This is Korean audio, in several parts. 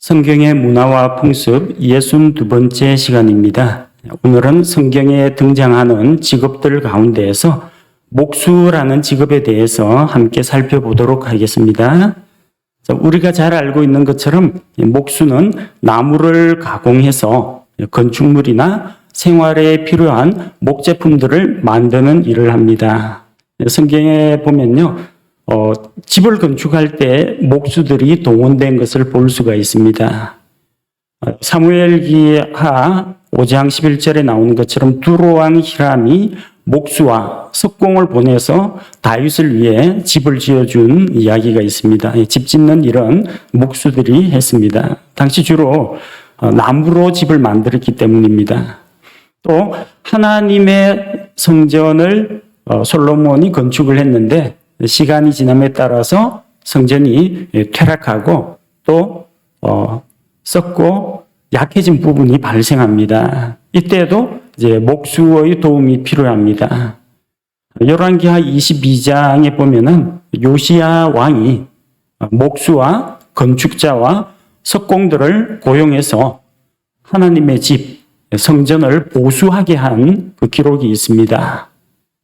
성경의 문화와 풍습 62번째 시간입니다. 오늘은 성경에 등장하는 직업들 가운데에서 목수라는 직업에 대해서 함께 살펴보도록 하겠습니다. 자, 우리가 잘 알고 있는 것처럼 목수는 나무를 가공해서 건축물이나 생활에 필요한 목제품들을 만드는 일을 합니다. 성경에 보면요, 어, 집을 건축할 때 목수들이 동원된 것을 볼 수가 있습니다. 어, 사무엘기 하 5장 11절에 나오는 것처럼 두로왕 히람이 목수와 석공을 보내서 다윗을 위해 집을 지어준 이야기가 있습니다. 이집 짓는 일은 목수들이 했습니다. 당시 주로 어, 나무로 집을 만들었기 때문입니다. 또 하나님의 성전을 어, 솔로몬이 건축을 했는데 시간이 지남에 따라서 성전이 퇴락하고 또 어, 썩고 약해진 부분이 발생합니다. 이때도 이제 목수의 도움이 필요합니다. 열왕기하 22장에 보면은 요시야 왕이 목수와 건축자와 석공들을 고용해서 하나님의 집 성전을 보수하게 한 그 기록이 있습니다.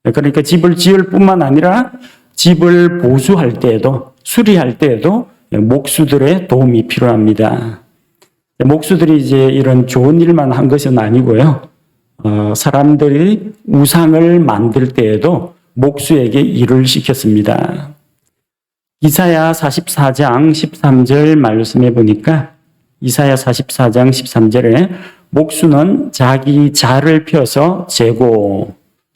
그러니까 집을 지을 뿐만 아니라 집을 보수할 때에도 수리할 때에도 목수들의 도움이 필요합니다. 목수들이 이제 이런 좋은 일만 한 것은 아니고요. 어, 사람들이 우상을 만들 때에도 목수에게 일을 시켰습니다. 이사야 44장 13절 말씀해 보니까 이사야 44장 13절에 목수는 자기 자를 펴서 재고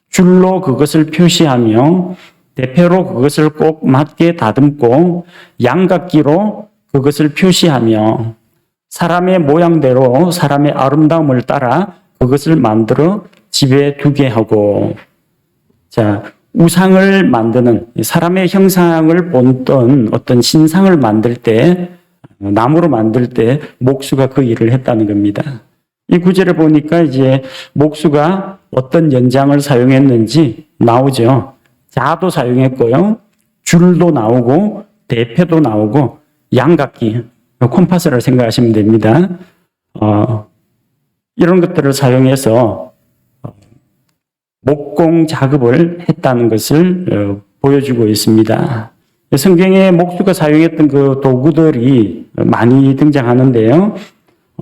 줄로 그것을 표시하며 대표로 그것을 꼭 맞게 다듬고 양각기로 그것을 표시하며 사람의 모양대로 사람의 아름다움을 따라 그것을 만들어 집에 두게 하고 자 우상을 만드는 사람의 형상을 본던 어떤 신상을 만들 때 나무로 만들 때 목수가 그 일을 했다는 겁니다. 이 구절을 보니까 이제 목수가 어떤 연장을 사용했는지 나오죠. 자도 사용했고요. 줄도 나오고 대패도 나오고 양각기, 콤파스를 생각하시면 됩니다. 어, 이런 것들을 사용해서 목공 작업을 했다는 것을 어, 보여주고 있습니다. 성경에 목수가 사용했던 그 도구들이 많이 등장하는데요.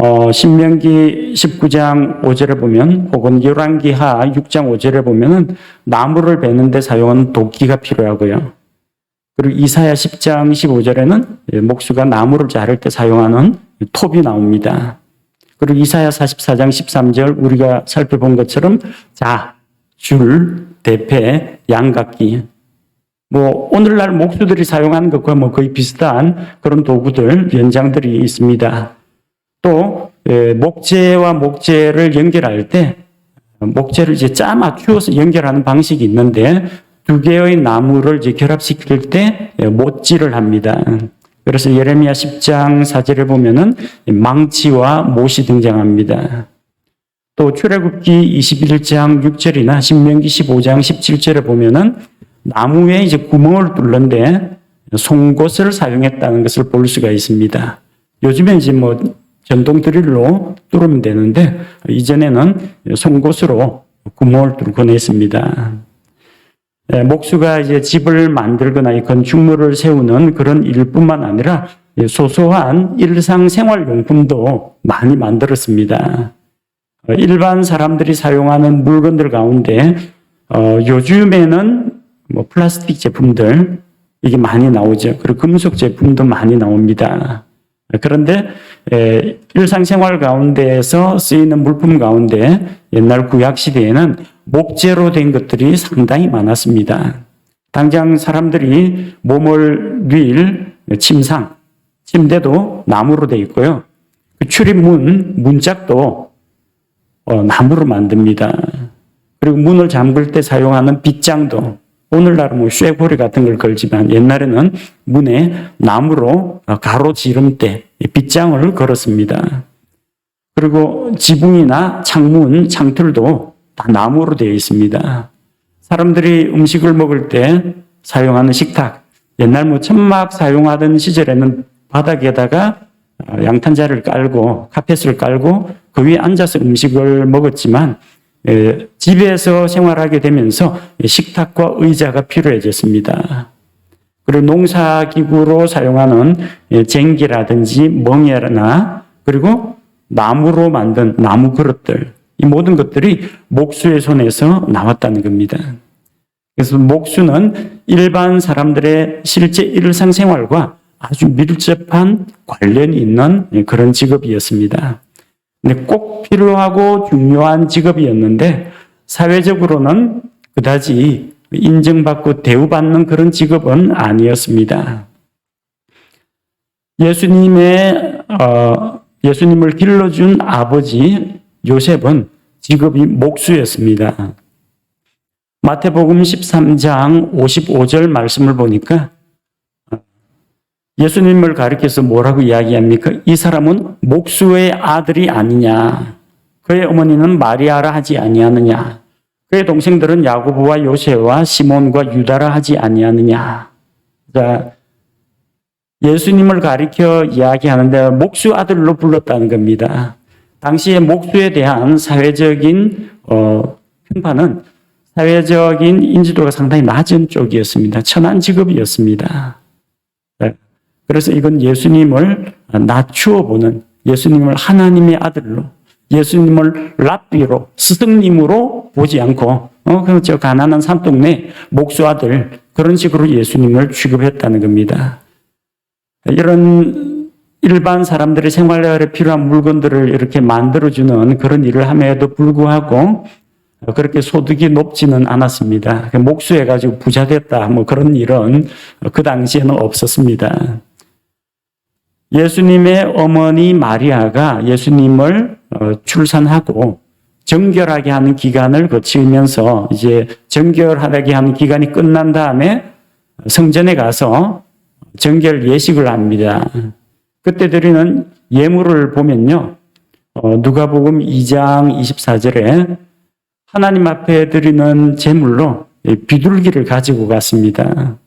어, 신명기 19장 5절에 보면 혹은 열왕기하 6장 5절에 보면은 나무를 베는 데 사용한 도끼가 필요하고요. 그리고 이사야 10장 15절에는 목수가 나무를 자를 때 사용하는 톱이 나옵니다. 그리고 이사야 44장 13절 우리가 살펴본 것처럼 자, 줄, 대패, 양각기 뭐 오늘날 목수들이 사용하는 것과 뭐 거의 비슷한 그런 도구들, 연장들이 있습니다. 또 예, 목재와 목재를 연결할 때 목재를 이제 짜 맞추어서 연결하는 방식이 있는데 두 개의 나무를 이제 결합시킬 때 예, 못질을 합니다. 그래서 예레미야 10장 4절에 보면은 망치와 못이 등장합니다. 또 출애굽기 21장 6절이나 신명기 15장 17절에 보면은 나무에 이제 구멍을 뚫는데 송곳을 사용했다는 것을 볼 수가 있습니다. 요즘에 이제 뭐 전동 드릴로 뚫으면 되는데 이전에는 송곳으로 구멍을 뚫곤 했습니다. 예, 목수가 이제 집을 만들거나 이 건축물을 세우는 그런 일뿐만 아니라 소소한 일상생활용품도 많이 만들었습니다. 어, 일반 사람들이 사용하는 물건들 가운데 어, 요즘에는 뭐 플라스틱 제품들 이게 많이 나오죠. 그리고 금속 제품도 많이 나옵니다. 그런데 에, 일상생활 가운데에서 쓰이는 물품 가운데 옛날 구약 시대에는 목재로 된 것들이 상당히 많았습니다. 당장 사람들이 몸을 뉘일 침상, 침대도 나무로 되어 있고요. 그 출입문, 문짝도 어, 나무로 만듭니다. 그리고 문을 잠글 때 사용하는 빗장도 오늘날은 뭐 쇠고리 같은 걸 걸지만 옛날에는 문에 나무로 가로 지름대 빗장을 걸었습니다. 그리고 지붕이나 창문, 창틀도 다 나무로 되어 있습니다. 사람들이 음식을 먹을 때 사용하는 식탁, 옛날 뭐 천막 사용하던 시절에는 바닥에다가 어, 양탄자를 깔고 카펫을 깔고 그 위에 앉아서 음식을 먹었지만 에, 집에서 생활하게 되면서 식탁과 의자가 필요해졌습니다. 그리고 농사기구로 사용하는 예, 쟁기라든지 멍에나 그리고 나무로 만든 나무 그릇들 이 모든 것들이 목수의 손에서 나왔다는 겁니다. 그래서 목수는 일반 사람들의 실제 일상생활과 아주 밀접한 관련이 있는 예, 그런 직업이었습니다. 근데 꼭 필요하고 중요한 직업이었는데 사회적으로는 그다지 인정받고 대우받는 그런 직업은 아니었습니다. 예수님의 어, 예수님을 길러준 아버지 요셉은 직업이 목수였습니다. 마태복음 13장 55절 말씀을 보니까 예수님을 가리켜서 뭐라고 이야기합니까? 이 사람은 목수의 아들이 아니냐. 그의 어머니는 마리아라 하지 아니하느냐. 그의 동생들은 야고보와 요세와 시몬과 유다라 하지 아니하느냐. 자, 예수님을 가리켜 이야기하는데 목수 아들로 불렀다는 겁니다. 당시에 목수에 대한 사회적인 어, 평판은 사회적인 인지도가 상당히 낮은 쪽이었습니다. 천한 직업이었습니다. 네. 그래서 이건 예수님을 낮추어 보는 예수님을 하나님의 아들로 예수님을 랍비로 스승님으로 보지 않고 어저 가난한 산동네 목수 아들 그런 식으로 예수님을 취급했다는 겁니다. 이런 일반 사람들의 생활에 필요한 물건들을 이렇게 만들어주는 그런 일을 함에도 불구하고 그렇게 소득이 높지는 않았습니다. 목수해가지고 부자 됐다, 뭐 그런 일은 그 당시에는 없었습니다. 예수님의 어머니 마리아가 예수님을 어, 출산하고 정결하게 하는 기간을 거치면서 이제 정결하게 하는 기간이 끝난 다음에 성전에 가서 정결 예식을 합니다. 그때 드리는 예물을 보면요. 어, 누가복음 2장 24절에 하나님 앞에 드리는 제물로 비둘기를 가지고 갔습니다.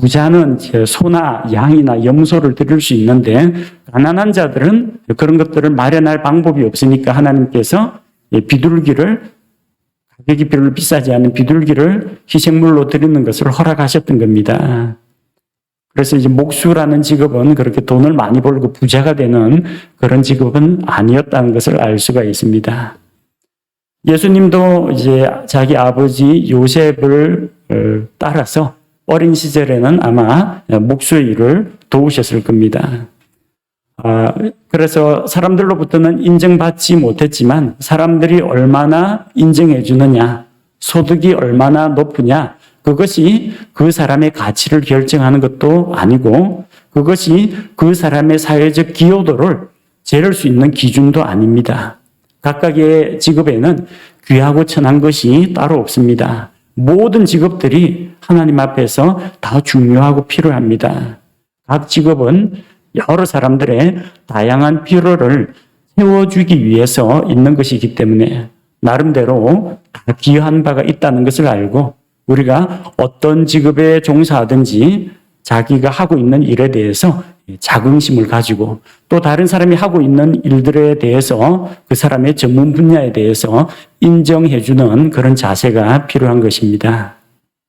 예, 부자는 소나 양이나 염소를 드릴 수 있는데 가난한 자들은 그런 것들을 마련할 방법이 없으니까 하나님께서 비둘기를 가격이 별로 비싸지 않은 비둘기를 희생물로 드리는 것을 허락하셨던 겁니다. 그래서 이제 목수라는 직업은 그렇게 돈을 많이 벌고 부자가 되는 그런 직업은 아니었다는 것을 알 수가 있습니다. 예수님도 이제 자기 아버지 요셉을 어, 따라서 어린 시절에는 아마 목수의 일을 도우셨을 겁니다. 아, 그래서 사람들로부터는 인정받지 못했지만 사람들이 얼마나 인정해 주느냐, 소득이 얼마나 높으냐, 그것이 그 사람의 가치를 결정하는 것도 아니고 그것이 그 사람의 사회적 기여도를 재를 수 있는 기준도 아닙니다. 각각의 직업에는 귀하고 천한 것이 따로 없습니다. 모든 직업들이 하나님 앞에서 다 중요하고 필요합니다. 각 직업은 여러 사람들의 다양한 필요를 채워주기 위해서 있는 것이기 때문에 나름대로 다 기여한 바가 있다는 것을 알고 우리가 어떤 직업에 종사하든지 자기가 하고 있는 일에 대해서 자긍심을 가지고 또 다른 사람이 하고 있는 일들에 대해서 그 사람의 전문 분야에 대해서 인정해주는 그런 자세가 필요한 것입니다.